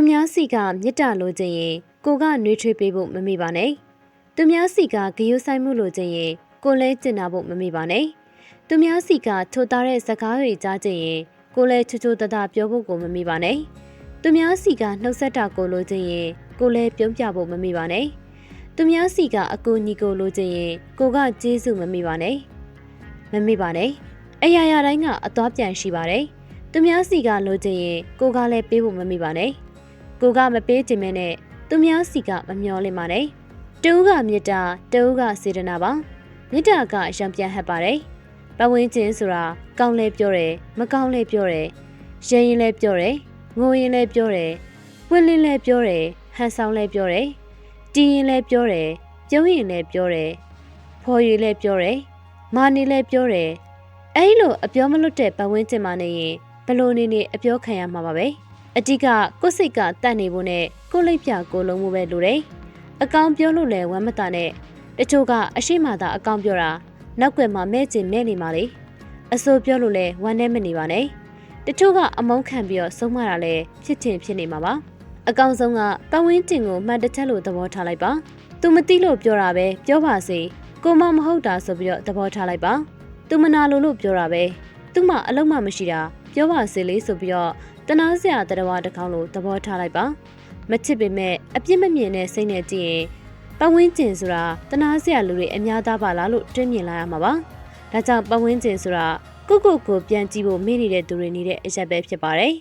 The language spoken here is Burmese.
သူများစီကမေတ္တာလိုချင်ရင်ကိုကနှွေးထွေးပေးဖို့မမေ့ပါနဲ့သူများစီကဂယုဆိုင်မှုလိုချင်ရင်ကိုလည်းကျင်နာဖို့မမေ့ပါနဲ့သူများစီကထိုသားတဲ့စကားတွေကြားချင်ရင်ကိုလည်းချူချူတတပြောဖို့ကိုမမေ့ပါနဲ့သူများစီကနှုတ်ဆက်တာကိုလိုချင်ရင်ကိုလည်းပြုံးပြဖို့မမေ့ပါနဲ့သူများစီကအကူညီကိုလိုချင်ရင်ကိုကကျေးဇူးမမေ့ပါနဲ့မမေ့ပါနဲ့အရာရာတိုင်းကအသွားပြန်ရှိပါတယ်သူများစီကလိုချင်ရင်ကိုကလည်းပေးဖို့မမေ့ပါနဲ့ ကိုကမပေးခြင်းမဲနဲ့သူများစီကမမျောလင့်ပါနဲ့တူကမေတ္တာတူကစေတနာပါမေတ္တာကရံပြန်ဟပ်ပါတယ်ပဝင်းချင်းဆိုတာကောင်းလဲပြောတယ်မကောင်းလဲပြောတယ်ရင်ရင်လဲပြောတယ်ငိုရင်လဲပြောတယ်ဝင့်လင်းလဲပြောတယ်ဟန်ဆောင်လဲပြောတယ်တီးရင်လဲပြောတယ်ပြုံးရင်လဲပြောတယ်ဖော်ရည်လဲပြောတယ်မာနေလဲပြောတယ်အဲ့လိုအပြောမလွတ်တဲ့ပဝင်းချင်းမနေရင်ဘလို့နေနေအပြောခံရမှာပါပဲ အတိကကိုစိတ်ကတတ်နေဖို့နဲ့ကိုလိပ်ပြကိုလုံးမှုပဲလိုတယ်။အကောင်ပြောလို့လည်းဝမ်းမတာနဲ့တချို့ကအရှိမသာအကောင်ပြောတာနောက်ွယ်မှာမဲကျင်နေနေမှာလေ။အစိုးပြောလို့လည်းဝမ်းနဲ့မနေပါနဲ့။တချို့ကအမုန်းခံပြီးတော့ဆုံးမတာလည်းဖြစ်တင်ဖြစ်နေမှာပါ။အကောင်ဆုံးကပဝင်းတင်ကိုမှတ်တချက်လို့သဘောထားလိုက်ပါ။ "तू မသိလို့ပြောတာပဲပြောပါစေ။ကိုမမဟုတ်တာ"ဆိုပြီးတော့သဘောထားလိုက်ပါ။သူမနာလိုလို့ပြောတာပဲသူ့မှာအလုံးမမရှိတာ ပြောပါစေလေဆိုပြီးတော့တနာစရာတရဝတစ်ခေါက်လို့သဘောထားလိုက်ပါမချစ်ပေမဲ့အပြစ်မမြင်တဲ့စိတ်နဲ့ကြည့်ရင်ပတ်ဝန်းကျင်ဆိုတာတနာစရာလူတွေအများသားပါလားလို့တွင်းမြင်လာရမှာပါဒါကြောင့်ပတ်ဝန်းကျင်ဆိုတာကိုကိုကိုပြန်ကြည့်ဖို့မေ့နေတဲ့သူတွေနေတဲ့အရက်ပဲဖြစ်ပါတယ်